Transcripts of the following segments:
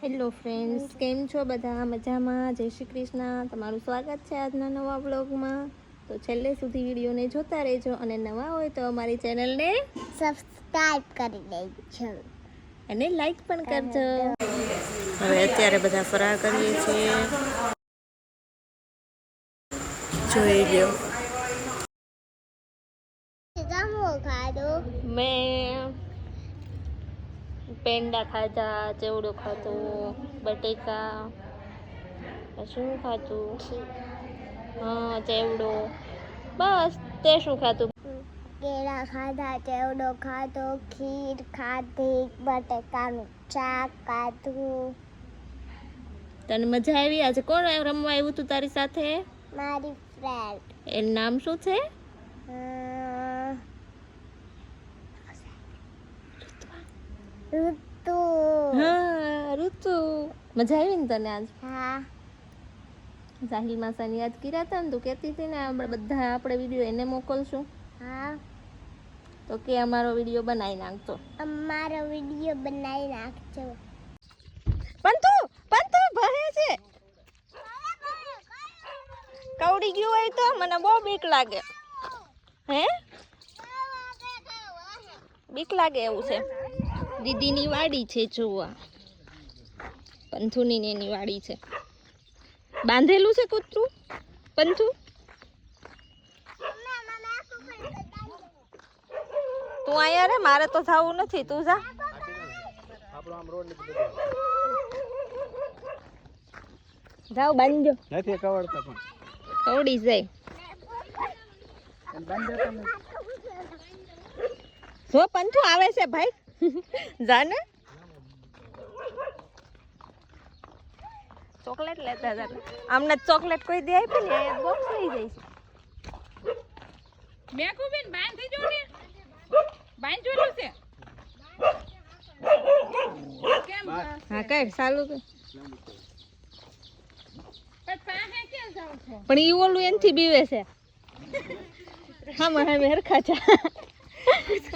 Hello friends કેમ છો બધા? મજામાં? જય શ્રી કૃષ્ણ. તમારું સ્વાગત છે આજના નવા બ્લોગમાં તો છેલ્લે સુધી વિડીયોને જોતા રહેજો અને નવા હોય તો અમારી ચેનલને સબસ્ક્રાઇબ કરી દેજો. અને લાઈક પણ કરજો. હવે અત્યારે બધા ફરાર કરીએ છીએ. જોઈ લો મેં પેંડા ખાધા ચેવડો ખાધું બટેકા શું ખાધું? હા ચેવડો. બસ તે શું ખાધું? કેળા ખાધા ચેવડો ખાધો ખીર ખાધી બટેકાનું શાક ખાધું. તને મજા આવી? આજે કોણ રમવા આવ્યું તું તારી સાથે? મારી ફ્રેન્ડ એનું નામ શું છે? ઋતુ. હા ઋતુ. મજા આવી ને તને આજ? હા. સાહિલ માસાની યાદ કર્યા હતા ને તું કહેતી હતી ને આપણે બધા આપણે વીડિયો એને મોકલશું. હા. તો કે અમારો વીડિયો બનાવી નાખતો અમારો વીડિયો બનાવી નાખજો. પંતુ પંતુ ભરે છે. કવડી ગયું હોય તો મને બહુ બીક લાગે. હે? બીક લાગે એવું છે. દીદીની વાડી છે જોવા. પંથુની ને એની વાડી છે. બાંધેલું છે કૂતરું? પંથુ? તું અહીંયા રે મારે તો થવું નથી. તું જા. જાવ બાંધજો. નથી કવડતા પણ. કવડી જાય. જો પંથુ આવે છે ભાઈ. જાને ચોકલેટ લેતા હતા આમને ચોકલેટ કોઈ દે આપી ને બોક્સ લઈ જઈશ મેકુબેન થઈ જો ને. બાંધેલું છે. કેમ? હા કઈ ચાલુ કર. પણ છો? ઈ ઓલું એનથી બીવે છે. હા હામે હરખા છે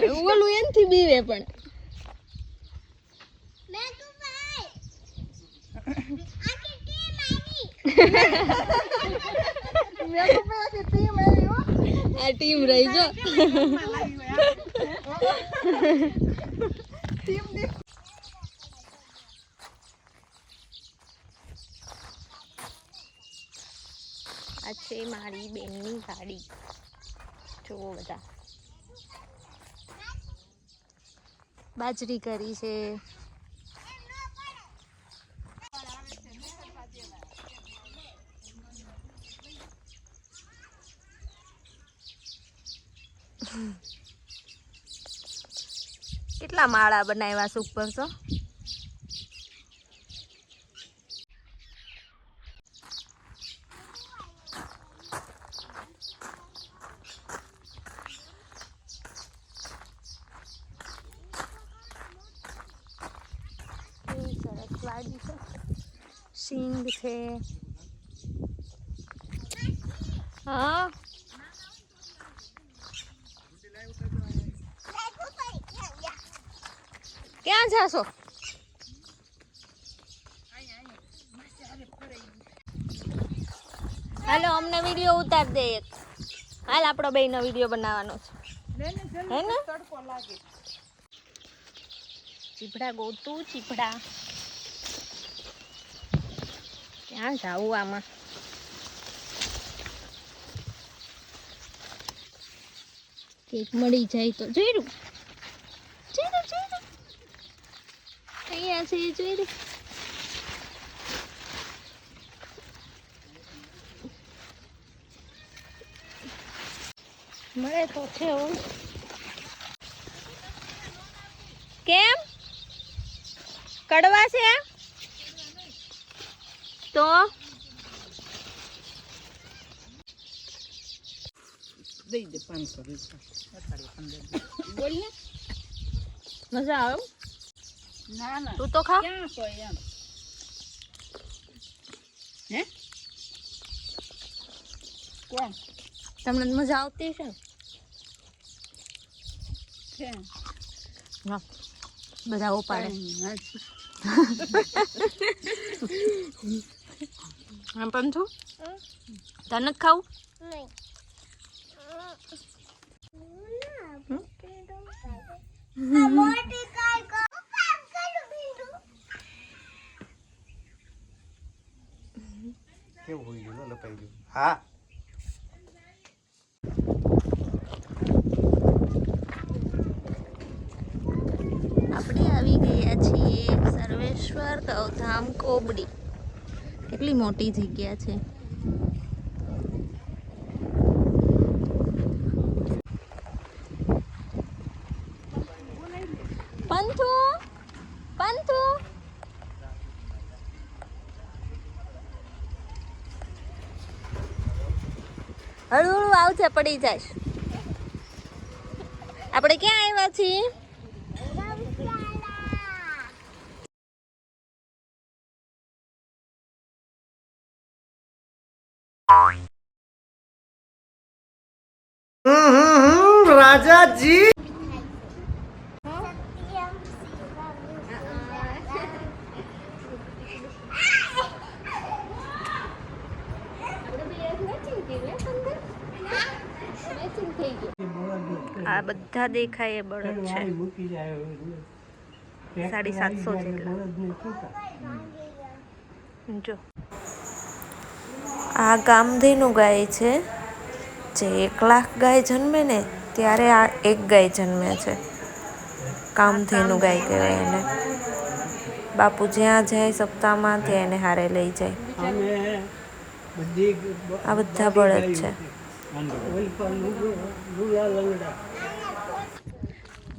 ઓલું એનથી બીવે પણ. આ ટીમ રહી જો. આ છે મારી બેનની ગાડી. જુઓ બધા. બાજરી કરી છે. કેટલા માળા બનાવ્યા છે ઉપર તો? સિંગ છે હા. ક્યાં જાશો? હાલો, અમને વીડિયો ઉતાર દે એક. હાલ, આપણો બેયનો વીડિયો બનાવવાનો છે. હે ને? ચીપડા ગોતું ચીપડા ક્યાં જાવું આમાં? કેક મળી જાય તો જોઈ જોયું જોયું અહીંયા છે લે મળે તો છે કેમ? કડવા છે? તો? દઈ દે પાંચસો રૂપિયા બોલ ને. મજા આવે ના ના તું તો ખા. ક્યાં છો એમ? હે? કોણ? તમને મજા આવતી છે છે. હા બધા ઉપાડે. આમ પણ છું તને નથી ખાવું? નહીં આ મોટી કાઈ કો પાપ કરું બીજું કેવું હોઈ ગયું લપાઈ ગયું. હા. આપણે આવી ગયા છીએ સર્વેશ્વર ગૌધામ કોબડી. કેટલી મોટી જગ્યા છે પંથુ પંથુ હળવું હળવું આવશે પડી જાય. આપણે ક્યાં આવ્યા છીએ? રાજાજી. આ બધા દેખાય એ બળદ છે. સાડી સાતસો જેટલા. જો. આ ગામધીનું ગાય છે. જે એક લાખ ગાય જન્મે ને ત્યારે આ એક ગાય જન્મે છે. કામધેનું ગાય કહેવાય એને. બાપુ જ્યાં જાય સપ્તાહમાં ત્યાં એને હારે લઈ જાય. આ બધા બળદ છે.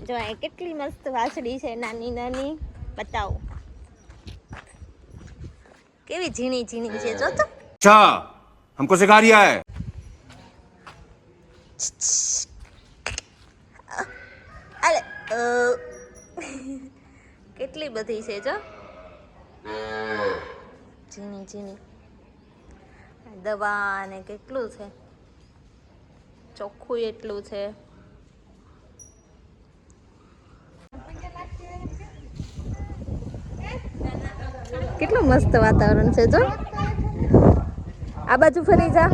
જો અહીં કેટલી મસ્ત વાસળી છે નાની નાની. બતાવો. કેવી ઝીણી ઝીણી છે જો તો. અચ્છા હમકો સિખા રહ્યા હે અલે કેટલી બધી છે જો. ઝીણી ઝીણી. દવા અને કેટલું છે? ચોખ્ખું એટલું છે. કેટલું મસ્ત વાતાવરણ છે જો. આ બાજુ ફરી જા.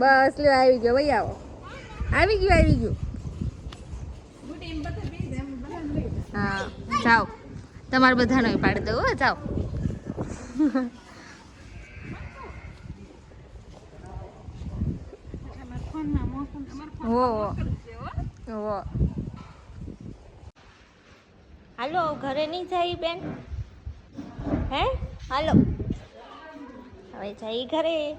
બસ લ્યો, આવી ગયો ભાઈ આવો. આવી ગયો આવી ગયો. હા, જાઓ. તમારે બધાનો પાડી દઉં જાઓ હો હો હાલો, ઘરે નહીં જાય બેન? હે? હાલો. હવે જઈ ઘરે.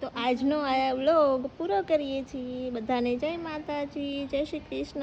તો આજનો આ વ્લોગ પૂરો કરીએ છીએ. બધાને જય માતાજી, જય શ્રી કૃષ્ણ.